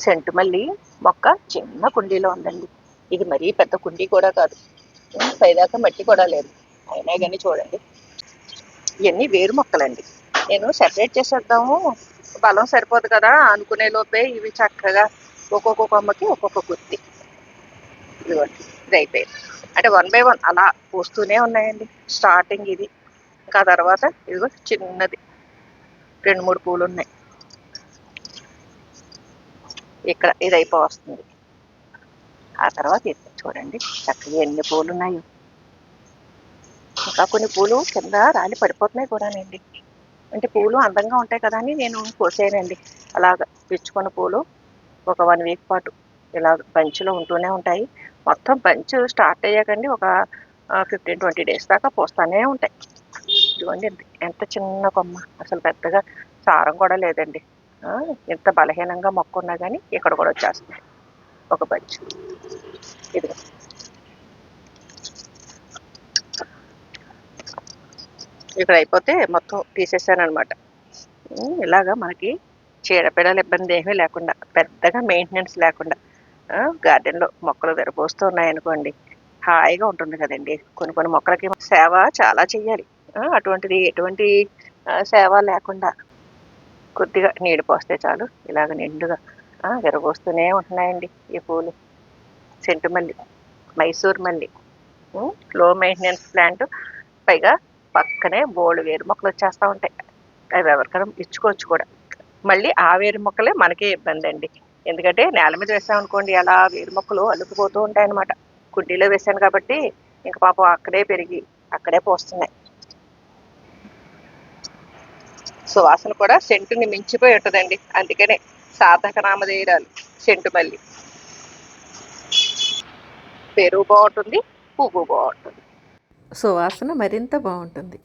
Scent మల్లి మొక్క చిన్న కుండీలో ఉందండి. ఇది మరీ పెద్ద కుండీ కూడా కాదు. పైదాకా మట్టి కూడా లేదు. అయినా కానీ చూడండి. ఇవన్నీ వేరు మొక్కలండి. నేను సెపరేట్ చేసేద్దాము. బలం సరిపోదు కదా అనుకునే లోపే ఇవి చక్కగా ఒక్కొక్క కొమ్మకి ఒక్కొక్క గుత్తి. ఇదిగోండి ఇది అయిపోయింది. అంటే వన్ బై వన్ అలా వస్తూనే ఉన్నాయండి. స్టార్టింగ్ ఇది. ఇంకా తర్వాత ఇదిగో చిన్నది. రెండు మూడు పూలు ఉన్నాయి. ఇక్కడ ఇది అయిపోవస్తుంది ఆ తర్వాత ఇది చూడండి. చక్కగా ఎన్ని పూలు ఉన్నాయో ఇంకా కొన్ని పూలు కింద రాలి పడిపోతున్నాయి కూడానండి. అంటే పూలు అందంగా ఉంటాయి కదా అని నేను కోసేయనండి. అలాగ పిచ్చుకున్న పూలు ఒక వన్ వీక్ పాటు ఇలా బంచ్లో ఉంటూనే ఉంటాయి. మొత్తం బంచ్ స్టార్ట్ అయ్యాకండి ఒక ఫిఫ్టీన్ ట్వంటీ డేస్ దాకా పోస్తానే ఉంటాయి. ఇదిగోండి ఎంత చిన్న కొమ్మ. అసలు పెద్దగా సారం కూడా లేదండి. ఎంత బలహీనంగా మొక్క ఉన్నా కానీ ఇక్కడ కూడా వచ్చేస్తుంది. ఒక బంచ్. ఇది ఇక్కడ అయిపోతే మొత్తం తీసేసాను అనమాట ఇలాగా మనకి చీడపీడల ఇబ్బంది ఏమీ లేకుండా పెద్దగా మెయింటెనెన్స్ లేకుండా గార్డెన్లో మొక్కలు విరపోస్తూ ఉన్నాయనుకోండి హాయిగా ఉంటుంది కదండి. కొన్ని కొన్ని మొక్కలకి సేవ చాలా చెయ్యాలి. అటువంటిది ఎటువంటి సేవ లేకుండా కొద్దిగా నీళ్ళు పోస్తే చాలు. ఇలాగ నిండుగా విరగోస్తూనే విరబోస్తూనే ఉంటున్నాయండి ఈ పూలు. సెంటు మల్లి మైసూర్ మల్లి లో మెయింటెనెన్స్ ప్లాంట్ పైగా పక్కనే బోల్డ్ వేరు మొక్కలు వచ్చేస్తూ ఉంటాయి. అవి ఎవరికైనా ఇచ్చుకోవచ్చు కూడా. మళ్ళీ ఆ వేరు మొక్కలే మనకే ఇబ్బంది అండి. ఎందుకంటే నేల మీద వేసామనుకోండి అలా వేరు మొక్కలు అల్లుకుపోతూ ఉంటాయన్నమాట. కుండీలో వేసాను కాబట్టి ఇంక పాపం అక్కడే పెరిగి అక్కడే పోస్తున్నాయి. సువాసన కూడా సెంటుని మించిపోయి ఉంటుందండి. అందుకనే సాధక నామధేయురాలు సెంటు మల్లి పెరుగు బాగుంటుంది పువ్వు బాగుంటుంది సువాసన మరింత బాగుంటుంది